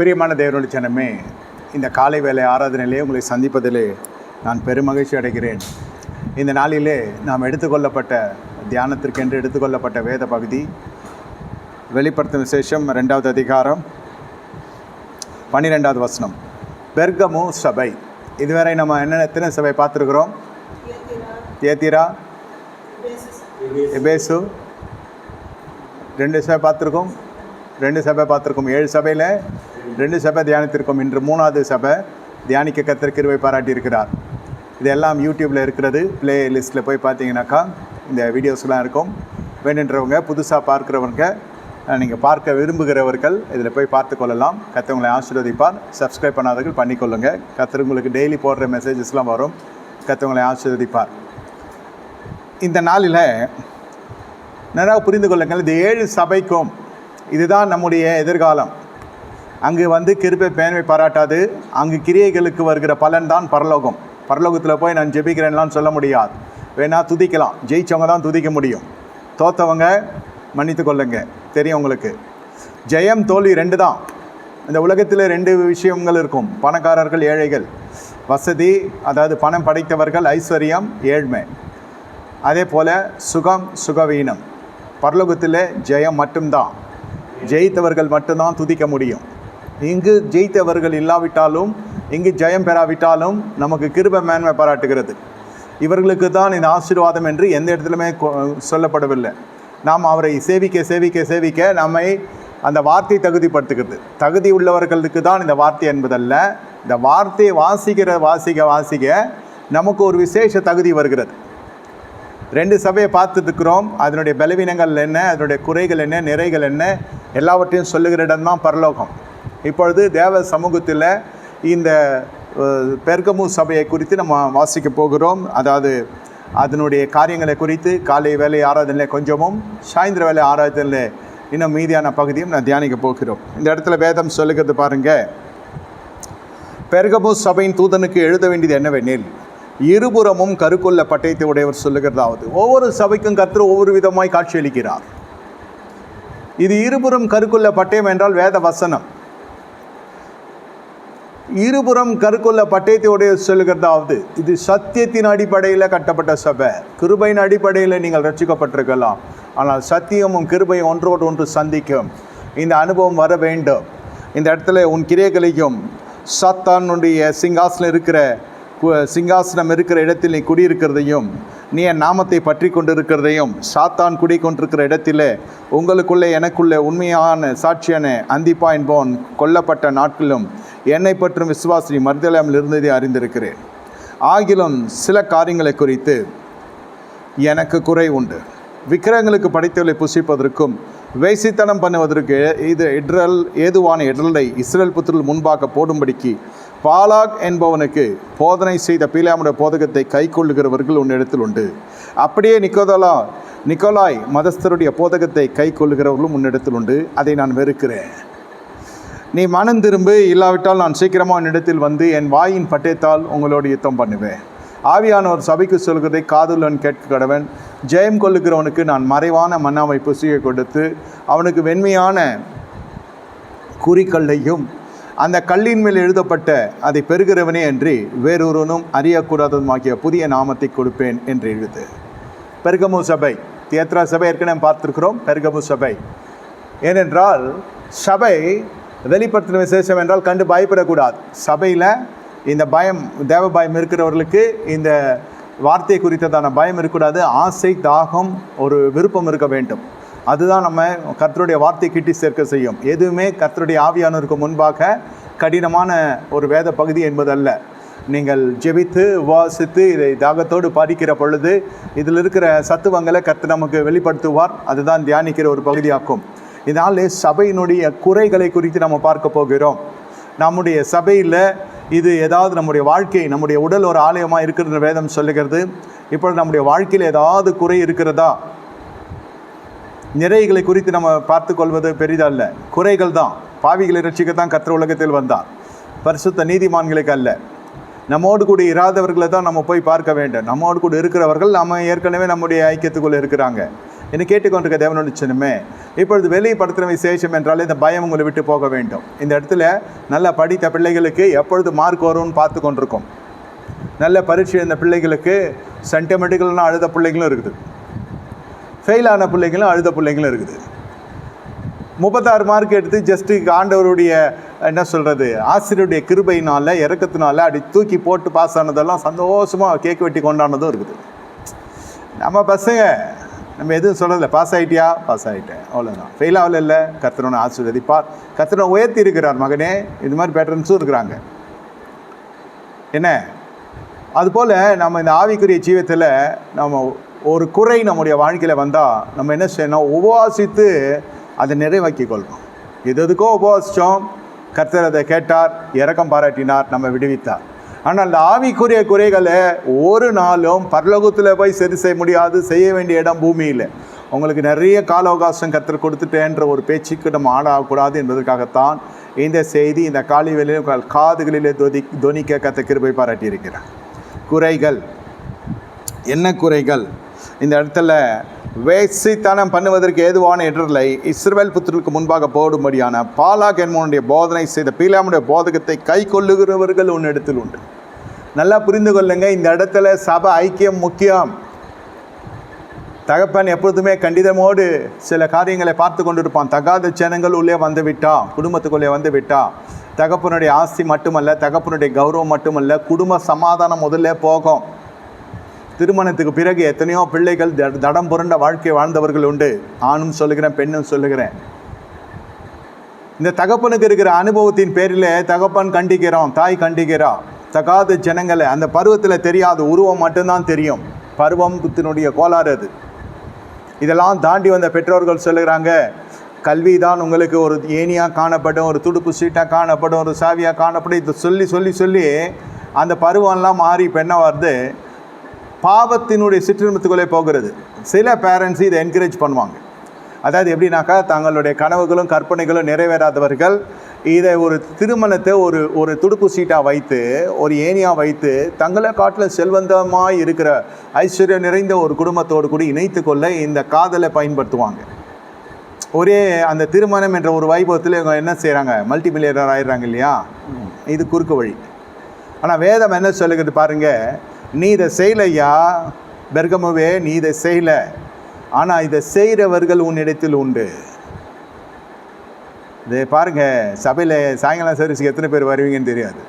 பிரியமான தேவனுடைய ஜனமே இந்த காலை வேலை ஆராதனையிலே உங்களை சந்திப்பதிலே நான் பெருமகிழ்ச்சி அடைகிறேன். இந்த நாளிலே நாம் எடுத்துக்கொள்ளப்பட்ட தியானத்திற்கென்று எடுத்துக்கொள்ளப்பட்ட வேத பகுதி வெளிப்படுத்தும் விசேஷம் ரெண்டாவது அதிகாரம் பன்னிரெண்டாவது வசனம். பெர்கமு சபை. இதுவரை நம்ம என்ன எத்தனை சபை பார்த்துருக்குறோம்? ஏத்திரா? எபேசு. ரெண்டு சபை பார்த்துருக்கோம். ரெண்டு சபை பார்த்துருக்கோம். ஏழு சபையில் ரெண்டு சபை தியானித்திருக்கோம். இன்று மூணாவது சபை தியானிக்க கத்தர் பாராட்டியிருக்கிறார். இதெல்லாம் யூடியூப்பில் இருக்கிறது. ப்ளே லிஸ்ட்டில் போய் பார்த்தீங்கன்னாக்கா இந்த வீடியோஸ்லாம் இருக்கும். வேணுன்றவங்க புதுசாக பார்க்குறவங்க நீங்கள் பார்க்க விரும்புகிறவர்கள் இதில் போய் பார்த்து கொள்ளலாம். கத்தவங்களை ஆசீர்வதிப்பார். சப்ஸ்கிரைப் பண்ணாதவர்கள் பண்ணிக்கொள்ளுங்க கத்தர் உங்களுக்கு டெய்லி போடுற மெசேஜஸ்லாம் வரும். கத்தவங்களை ஆசீர்வதிப்பார். இந்த நாளில் நிறையா புரிந்து கொள்ளுங்கள். இந்த ஏழு சபைக்கும் இதுதான் நம்முடைய எதிர்காலம். அங்கு வந்து கிருப்பை பேன்மை பாராட்டாது. அங்கு கிரியைகளுக்கு வருகிற பலன் தான் பரலோகம். பரலோகத்தில் போய் நான் ஜெபிக்கிறேன்லாம் சொல்ல முடியாது. வேணால் துதிக்கலாம். ஜெயிச்சவங்க தான் துதிக்க முடியும். தோத்தவங்க மன்னித்து கொள்ளுங்க. தெரியும் உங்களுக்கு. ஜெயம் தோல்வி ரெண்டு தான். இந்த உலகத்தில் ரெண்டு விஷயங்கள் இருக்கும். பணக்காரர்கள் ஏழைகள். வசதி அதாவது பணம் படைத்தவர்கள் ஐஸ்வர்யம் ஏழ்மை. அதே போல் சுகம் சுகவீனம். பரலோகத்தில் ஜெயம் மட்டும்தான். ஜெயித்தவர்கள் மட்டும்தான் துதிக்க முடியும். இங்கு ஜெயித்தவர்கள் இல்லாவிட்டாலும் இங்கு ஜெயம் பெறாவிட்டாலும் நமக்கு கிருப மேன்மை பாராட்டுகிறது. இவர்களுக்கு தான் இந்த ஆசீர்வாதம் என்று எந்த இடத்துலையுமே கொ- சொல்லப்படவில்லை. நாம் அவரை சேவிக்க சேவிக்க சேவிக்க நம்மை அந்த வார்த்தை தகுதிப்படுத்துகிறது. தகுதி உள்ளவர்களுக்கு தான் இந்த வார்த்தை என்பதல்ல இந்த வார்த்தையை வாசிக்கிற வாசிக்க வாசிக்க நமக்கு ஒரு விசேஷ தகுதி வருகிறது. ரெண்டு சபையை பார்த்துட்டுருக்கிறோம் அதனுடைய பலவீனங்கள் என்ன? அதனுடைய குறைகள் என்ன? நிறைகள் என்ன? எல்லாவற்றையும் சொல்லுகிற இடம்தான் பரலோகம். இப்பொழுது தேவ சமூகத்தில் இந்த பெர்கமு சபையை குறித்து நம்ம வாசிக்க போகிறோம். அதாவது அதனுடைய காரியங்களை குறித்து காலை வேலை ஆராதனையில் கொஞ்சமும் சாயந்தர வேலை ஆராதனையில் இன்னும் மீதியான பகுதியும் நான் தியானிக்க போகிறோம். இந்த இடத்துல வேதம் சொல்லுகிறது பாருங்கள் பெர்கமு சபையின் தூதனுக்கு எழுத வேண்டியது என்னவெனில் இருபுறமும் கருக்கொள்ள பட்டயத்தை உடையவர் சொல்லுகிறதாவது. ஒவ்வொரு சபைக்கும் கற்று ஒவ்வொரு விதமாய் காட்சியளிக்கிறார். இது இருபுறம் கருக்குள்ள பட்டயம் என்றால் வேத வசனம் இருபுறம் கருக்குள்ள பட்டயத்தோடைய சொல்கிறதாவது இது சத்தியத்தின் அடிப்படையில் கட்டப்பட்ட சபை. கிருபையின் அடிப்படையில் நீங்கள் ரட்சிக்கப்பட்டிருக்கலாம். ஆனால் சத்தியமும் கிருபையும் ஒன்றோடு ஒன்று சந்திக்கும். இந்த அனுபவம் வர வேண்டும். இந்த இடத்துல உன் கிரியைகளையும் சத்தானுடைய சிங்காசனம் இருக்கிற சிங்காசனம் இருக்கிற இடத்தில் நீ குடியிருக்கிறதையும் நீ என் நாமத்தை பற்றி கொண்டிருக்கிறதையும் சாத்தான் குடி கொண்டிருக்கிற இடத்திலே உங்களுக்குள்ளே எனக்குள்ளே உண்மையான சாட்சியான அந்திப்பா என்பவன் கொல்லப்பட்ட நாட்களும் என்னை பற்றும் விசுவாசி மருதலாமில் இருந்ததை அறிந்திருக்கிறேன். ஆகிலும் சில காரியங்களை குறித்து எனக்கு குறை உண்டு. விக்கிரகங்களுக்கு படைத்தவளை புசிப்பதற்கும் வேசித்தனம் பண்ணுவதற்கு இது இடரல் ஏதுவான இடரலை இஸ்ரேல் புத்திரில் முன்பாக போடும்படிக்கு பாலாக் என்பவனுக்கு போதனை செய்த பீலாமுடைய போதகத்தை கை கொள்ளுகிறவர்கள் உன்னிடத்தில் உண்டு. அப்படியே நிக்கோதலா நிக்கோலாய் மதஸ்தருடைய போதகத்தை கை கொள்ளுகிறவர்களும் உன்னிடத்தில் உண்டு. அதை நான் வெறுக்கிறேன். நீ மனம் திரும்பு இல்லாவிட்டால் நான் சீக்கிரமாக உன்னிடத்தில் வந்து என் வாயின் பட்டயத்தால் உங்களோடு யுத்தம் பண்ணுவேன். ஆவியானவர் சபைக்கு சொல்கிறதை காதுலன் கேட்க கடவன். ஜெயம் கொள்ளுகிறவனுக்கு நான் மறைவான மன்னாவை புசியை கொடுத்து அவனுக்கு வெண்மையான குறிக்கல்லையும் அந்த கல்லின் மேல் எழுதப்பட்ட அதை பெறுகிறவனே அன்றி வேறொருவனும் அறியக்கூடாததுமாகிய புதிய நாமத்தை கொடுப்பேன் என்று எழுது பெருகமு சபை. தியத்ரா சபை ஏற்கனவே பார்த்துருக்கிறோம் பெருகமு சபை. ஏனென்றால் சபை வெளிப்படுத்தின விசேஷம் என்றால் கண்டு பயப்படக்கூடாது. சபையில் இந்த பயம் தேவ பயம் இருக்கிறவர்களுக்கு இந்த வார்த்தை குறித்ததான பயம் இருக்கக்கூடாது. ஆசை தாகம் ஒரு விருப்பம் இருக்க வேண்டும். அதுதான் நம்ம கர்த்தருடைய வார்த்தை கிட்டி சேர்க்க செய்யும். எதுவுமே கர்த்தருடைய ஆவியானோருக்கு முன்பாக கடினமான ஒரு வேத பகுதி என்பதல்ல. நீங்கள் ஜெபித்து வாசித்து இதை தாகத்தோடு படிக்கிற பொழுது இதில் இருக்கிற சத்துவங்களை கர்த்தர் நமக்கு வெளிப்படுத்துவார். அதுதான் தியானிக்கிற ஒரு பகுதியாக்கும். இதனால் சபையினுடைய குறைகளை குறித்து நம்ம பார்க்க போகிறோம். நம்முடைய சபையில் இது ஏதாவது நம்முடைய வாழ்க்கை நம்முடைய உடல் ஒரு ஆலயமாக இருக்கிறது வேதம் சொல்லுகிறது. இப்பொழுது நம்முடைய வாழ்க்கையில் ஏதாவது குறை இருக்கிறதா? நிறைகளை குறித்து நம்ம பார்த்து கொள்வது பெரிதல்ல. குறைகள் தான். பாவிகளை ரட்சிக்கத்தான் கத்திர உலகத்தில் வந்தார். பரிசுத்த நீதிமான்களுக்கு அல்ல. நம்மோடு கூட இராதவர்களை தான் நம்ம போய் பார்க்க வேண்டும். நம்மோடு கூட இருக்கிறவர்கள் நம்ம ஏற்கனவே நம்முடைய ஐக்கியத்துக்குள்ளே இருக்கிறாங்க. என்னை கேட்டுக்கொண்டிருக்க தேவனோட சின்னமே இப்பொழுது வெளிப்படுத்தின விசேஷம் என்றாலே இந்த பயம் உங்களை விட்டு போக வேண்டும். இந்த இடத்துல நல்லா படித்த பிள்ளைகளுக்கு எப்பொழுது மார்க் வரும்னு பார்த்து கொண்டிருக்கோம். நல்ல பரீட்சை எழுந்த பிள்ளைகளுக்கு சென்டிமெண்ட்டுகள்லாம் அழுத பிள்ளைகளும் இருக்குது. ஃபெயிலான பிள்ளைங்களும் அழுத பிள்ளைங்களும் இருக்குது. முப்பத்தாறு மார்க் எடுத்து ஜஸ்ட்டு ஆண்டவருடைய என்ன சொல்கிறது ஆசிரியருடைய கிருபையினால் இறக்கத்தினால அப்படி தூக்கி போட்டு பாஸ் ஆனதெல்லாம் சந்தோஷமாக கேக் வெட்டி கொண்டாடினதும் இருக்குது. நம்ம பசங்க நம்ம எதுவும் சொல்லலை. பாஸ் ஆகிட்டியா பாஸ் ஆகிட்டேன் அவ்வளோதான் ஃபெயில் ஆகல இல்லை. கர்த்தரனை ஆசீர்வதிப்பார். கர்த்தனை உயர்த்தி இருக்கிறார் மகனே. இது மாதிரி பேட்டர்ன்ஸும் இருக்கிறாங்க. என்ன? அதுபோல் நம்ம இந்த ஆவிக்குரிய ஜீவத்தில் நம்ம ஒரு குறை நம்முடைய வாழ்க்கையில் வந்தால் நம்ம என்ன செய்யணும் உபவாசித்து அதை நிறைவாக்கி கொள்வோம் எது எதுக்கோ உபவாசித்தோம் கர்த்தர் அதை கேட்டார் இரக்கம் பாராட்டினார் நம்ம விடுவித்தார். ஆனால் அந்த ஆவிக்குரிய குறைகளை ஒரு நாளும் பரலோகத்தில் போய் சரி செய்ய முடியாது செய்ய வேண்டிய இடம் பூமியில். உங்களுக்கு நிறைய கால அவகாசம் கத்தர் கொடுத்துட்டேன்ற ஒரு பேச்சுக்கு நம்ம ஆடாகக்கூடாது என்பதற்காகத்தான் இந்த செய்தி இந்த காலி வேலையில் உங்கள் காதுகளிலே தொதி தொனிக்க கத்த கிருபை பாராட்டியிருக்கிறார். குறைகள். என்ன குறைகள்? இந்த இடத்துல வேசித்தனம் பண்ணுவதற்கு ஏதுவான இடர்களை இஸ்ரேல் புத்திரருக்கு முன்பாக போடும்படியான பாலாக் என்பவனுடைய போதனை செய்த பீலாமுடைய போதகத்தை கை கொள்ளுகிறவர்கள் உன்னிடத்தில் உண்டு. நல்லா புரிந்து கொள்ளுங்க இந்த இடத்துல சபை ஐக்கியம் முக்கியம். தகப்பன் எப்பொழுதுமே கண்டிதமோடு சில காரியங்களை பார்த்து கொண்டிருப்பான். தகாத ஜனங்கள் உள்ளே வந்து விட்டான் குடும்பத்துக்குள்ளே வந்து விட்டான். தகப்பனுடைய ஆஸ்தி மட்டுமல்ல தகப்பனுடைய கௌரவம் மட்டுமல்ல குடும்ப சமாதானம் முதல்ல போகும். திருமணத்துக்கு பிறகு எத்தனையோ பிள்ளைகள் த- தடம் புரண்ட வாழ்க்கை வாழ்ந்தவர்கள் உண்டு. ஆணும் சொல்லுகிறேன் பெண்ணும் சொல்லுகிறேன். இந்த தகப்பனுக்கு இருக்கிற அனுபவத்தின் பேரில் தகப்பன் கண்டிக்கிறோம் தாய் கண்டிக்கிறோம் தகாத ஜனங்களை அந்த பருவத்தில் தெரியாது உருவம் மட்டும்தான் தெரியும். பருவம் புத்தினுடைய கோளாறு அது. இதெல்லாம் தாண்டி வந்த பெற்றோர்கள் சொல்லுகிறாங்க கல்வி தான் உங்களுக்கு ஒரு ஏணியாக காணப்படும் ஒரு துடுப்பு சீட்டாக காணப்படும் ஒரு சாவியாக காணப்படும். இதை சொல்லி சொல்லி சொல்லி அந்த பருவம்லாம் மாறி இப்போ என்ன வருது? பாவத்தினுடைய சிற்றின்பத்துக்குள்ளே போகிறது. சில பேரண்ட்ஸ் இதை என்கரேஜ் பண்ணுவாங்க. அதாவது எப்படின்னாக்கா தங்களுடைய கனவுகளும் கற்பனைகளும் நிறைவேறாதவர்கள் இதை ஒரு திருமணத்தை ஒரு ஒரு துடுப்பு சீட்டாக வைத்து ஒரு ஏணியாக வைத்து தங்களை காட்டில் செல்வந்தமாக இருக்கிற ஐஸ்வர்யம் நிறைந்த ஒரு குடும்பத்தோடு கூட இணைத்து கொள்ள இந்த காதலை பயன்படுத்துவாங்க. ஒரே அந்த திருமணம் என்ற ஒரு வைபவத்தில் இவங்க என்ன செய்கிறாங்க மல்டி மில்லியனர் ஆயிடுறாங்க இல்லையா? இது குறுக்கு வழி. ஆனால் வேதம் என்ன சொல்லுகிறது பாருங்கள் நீ இதை செய்யலையா? பெர்கமவே நீ இதை செய்யல. ஆனால் இதை செய்கிறவர்கள் உன்னிடத்தில் உண்டு. இதை பாருங்க சபையில் சாயங்காலம் சர்வீஸுக்கு எத்தனை பேர் வருவீங்கன்னு தெரியாது.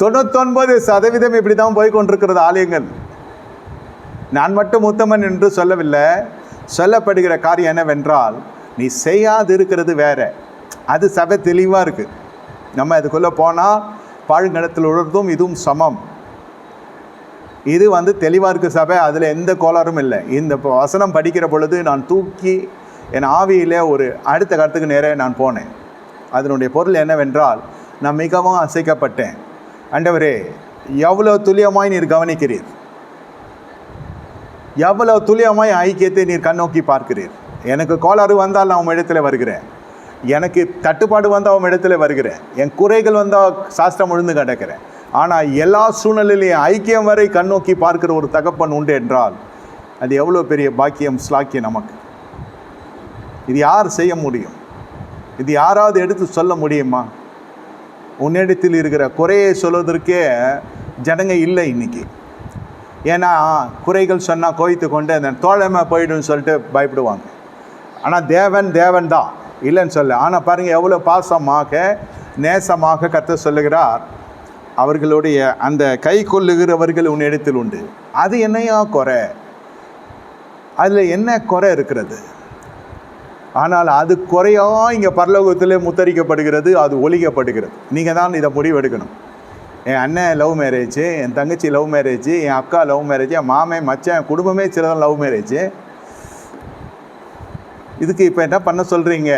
தொண்ணூத்தொன்பது சதவீதம் இப்படி தான் போய் கொண்டிருக்கிறது ஆலயங்கள். நான் மட்டும் உத்தமன் என்று சொல்லவில்லை. சொல்லப்படுகிற காரியம் என்னவென்றால் நீ செய்யாது இருக்கிறது வேற. அது சபை தெளிவாக இருக்குது நம்ம அதுக்குள்ளே போனால் பாழுங்கடத்தில் உணர்ந்தும் இதுவும் சமம். இது வந்து தெளிவாக இருக்குது சபை அதில் எந்த கோளாறும் இல்லை. இந்த இப்போ வசனம் படிக்கிற பொழுது நான் தூக்கி என் ஆவியிலே ஒரு அடுத்த கருத்துக்கு நேரே நான் போனேன். அதனுடைய பொருள் என்னவென்றால் நான் மிகவும் அசைக்கப்பட்டேன். அண்டவரே எவ்வளோ துல்லியமாய் நீர் கவனிக்கிறீர். எவ்வளவு துல்லியமாய் ஐக்கியத்தை நீர் கண்ணோக்கி பார்க்கிறீர். எனக்கு கோளாறு வந்தால் நான் உன் இடத்துல வருகிறேன். எனக்கு தட்டுப்பாடு வந்து அவன் இடத்துல வருகிறேன். என் குறைகள் வந்தால் சாஸ்திரம் விழுந்து கிடக்கிறேன். ஆனால் எல்லா சூழ்நிலையிலையும் ஐக்கியம் வரை கண்ணோக்கி பார்க்கிற ஒரு தகப்பன் உண்டு என்றால் அது எவ்வளோ பெரிய பாக்கியம் ஸ்லாக்கியம் நமக்கு? இது யார் செய்ய முடியும்? இது யாராவது எடுத்து சொல்ல முடியுமா? உன்னிடத்தில் இருக்கிற குறையை சொல்வதற்கே ஜனங்க இல்லை இன்றைக்கி ஏன்னா குறைகள் சொன்னால் கோய்த்து கொண்டு அந்த தோழமை போயிடும்னு சொல்லிட்டு பயப்படுவாங்க. ஆனால் தேவன் தேவன் தான். இல்லைன்னு சொல்ல ஆனால் பாருங்கள் எவ்வளோ பாசமாக நேசமாக கத்த சொல்லுகிறார். அவர்களுடைய அந்த கை கொள்ளுகிறவர்கள் உன்னிடத்தில் உண்டு. அது என்னையா குறை? அதில் என்ன குறை இருக்கிறது? ஆனால் அது குறையா இங்கே பரலோகத்தில் முத்தரிக்கப்படுகிறது அது ஒழிக்கப்படுகிறது. நீங்கள் தான் இதை முடிவெடுக்கணும். என் அண்ணன் லவ் மேரேஜ் என் தங்கச்சி லவ் மேரேஜ் என் அக்கா லவ் மேரேஜ் என் மாமன் மச்சான் என் குடும்பமே சிலதான் லவ் மேரேஜ். இதுக்கு இப்போ என்ன பண்ண சொல்கிறீங்க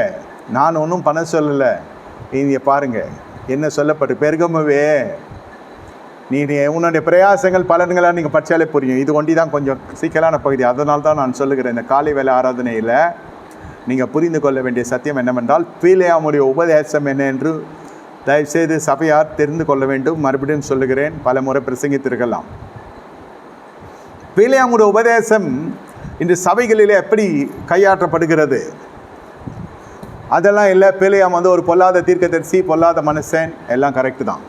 நான் ஒன்றும் பண்ண சொல்லலை. நீங்கள் பாருங்கள் என்ன சொல்லப்பட்டு? பெருகமவே நீ நீ உன்னுடைய பிரயாசங்கள் பலன்களாக நீங்கள் படித்தாலே புரியும். இது ஒண்டி தான் கொஞ்சம் சிக்கலான பகுதி. அதனால தான் நான் சொல்லுகிறேன் இந்த காலை வேலை ஆராதனையில் நீங்கள் புரிந்து கொள்ள வேண்டிய சத்தியம் என்னவென்றால் பீலையாமுடைய உபதேசம் என்ன என்று தயவுசெய்து சபையார் தெரிந்து கொள்ள வேண்டும். மறுபடியும் சொல்லுகிறேன் பல முறை பிரசங்கித்திருக்கலாம். பீலையாமுடைய உபதேசம் இன்று சபைகளிலே எப்படி கையாற்றப்படுகிறது? அதெல்லாம் இல்லை பிள்ளையாம் வந்து ஒரு பொல்லாத தீர்க்கதரிசி பொல்லாத மனுஷன் எல்லாம் கரெக்டு தான்.